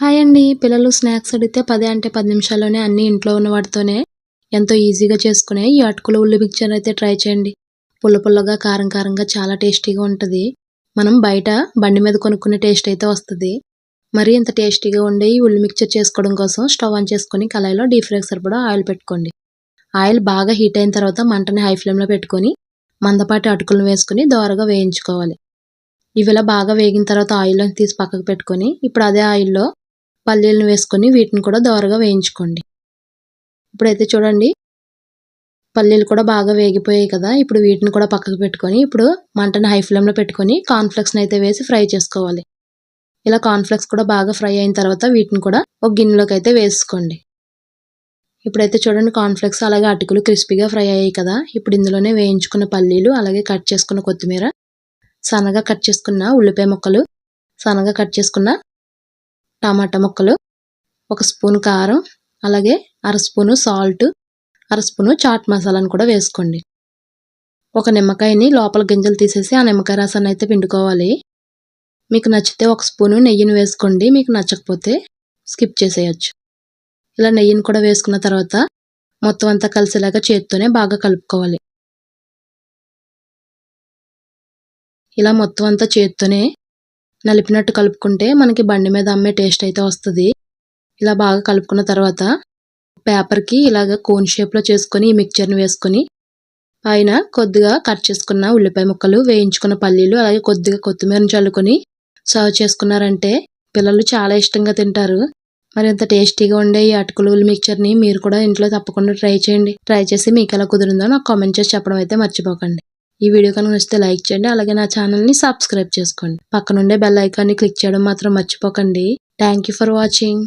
Hi అండి. పిల్లలు snacks అడిగితే పదే అంటే పది నిమిషాల్లోనే అన్ని ఇంట్లో ఉన్న వాటితోనే ఎంతో ఈజీగా చేసుకునే ఈ అటుకుల ఉల్లి మిక్చర్ అయితే ట్రై చేయండి. పుల్ల పుల్లగా కారం కారంగా చాలా టేస్టీగా ఉంటుంది. మనం బయట బండి మీద కొనుక్కునే టేస్ట్ అయితే వస్తుంది. మరి ఇంత టేస్టీగా ఉండే ఈ ఉల్లి మిక్చర్ చేసుకోవడం కోసం స్టవ్ ఆన్ చేసుకొని కళాయిలో డీప్ ఫ్రై సరిపడా ఆయిల్ పెట్టుకోండి. ఆయిల్ బాగా హీట్ అయిన తర్వాత మంటని హై ఫ్లేమ్లో పెట్టుకొని మందపాటి అటుకులను వేసుకొని దోరగా వేయించుకోవాలి. ఇవి ఇలా బాగా వేగిన తర్వాత ఆయిల్లో తీసి పక్కకు పెట్టుకొని ఇప్పుడు అదే ఆయిల్లో పల్లీలను వేసుకొని వీటిని కూడా దోరగా వేయించుకోండి. ఇప్పుడైతే చూడండి పల్లీలు కూడా బాగా వేగిపోయాయి కదా. ఇప్పుడు వీటిని కూడా పక్కకు పెట్టుకొని ఇప్పుడు మంటను హై ఫ్లేమ్లో పెట్టుకొని కార్న్ఫ్లెక్స్ని అయితే వేసి ఫ్రై చేసుకోవాలి. ఇలా కార్న్ఫ్లెక్స్ కూడా బాగా ఫ్రై అయిన తర్వాత వీటిని కూడా ఒక గిన్నెలోకి అయితే వేసుకోండి. ఇప్పుడైతే చూడండి కార్న్ఫ్లెక్స్ అలాగే అటుకులు క్రిస్పీగా ఫ్రై అయ్యాయి కదా. ఇప్పుడు ఇందులోనే వేయించుకున్న పల్లీలు అలాగే కట్ చేసుకున్న కొత్తిమీర సన్నగా కట్ చేసుకున్న ఉల్లిపాయ ముక్కలు సన్నగా కట్ చేసుకున్న టమాటా ముక్కలు ఒక స్పూన్ కారం అలాగే అర స్పూను సాల్ట్ అర స్పూను చాట్ మసాలాను కూడా వేసుకోండి. ఒక నిమ్మకాయని లోపల గింజలు తీసేసి ఆ నిమ్మకాయ రసాన్ని అయితే పిండుకోవాలి. మీకు నచ్చితే ఒక స్పూను నెయ్యిని వేసుకోండి. మీకు నచ్చకపోతే స్కిప్ చేసేయచ్చు. ఇలా నెయ్యిని కూడా వేసుకున్న తర్వాత మొత్తం అంతా కలిసేలాగా చేత్తోనే బాగా కలుపుకోవాలి. ఇలా మొత్తం అంతా చేత్తోనే నలిపినట్టు కలుపుకుంటే మనకి బండి మీద అమ్మే టేస్ట్ అయితే వస్తుంది. ఇలా బాగా కలుపుకున్న తర్వాత పేపర్కి ఇలాగ కోన్ షేప్లో చేసుకొని ఈ మిక్చర్ని వేసుకొని పైన కొద్దిగా కట్ చేసుకున్న ఉల్లిపాయ ముక్కలు వేయించుకున్న పల్లీలు అలాగే కొద్దిగా కొత్తిమీరని చల్లుకొని సర్వ్ చేసుకున్నారంటే పిల్లలు చాలా ఇష్టంగా తింటారు. మరి ఇంత టేస్టీగా ఉండే ఈ అటుకులు మిక్చర్ని మీరు కూడా ఇంట్లో తప్పకుండా ట్రై చేయండి. ట్రై చేసి మీకు ఎలా కుదిరిందో నాకు కామెంట్ చేసి చెప్పడం అయితే మర్చిపోకండి. ఈ వీడియో కనుక నచ్చితే లైక్ చేయండి అలాగే నా ఛానల్ని సబ్స్క్రైబ్ చేసుకోండి. పక్కనుండే బెల్ ఐకాన్ని క్లిక్ చేయడం మాత్రం మర్చిపోకండి. Thank for watching.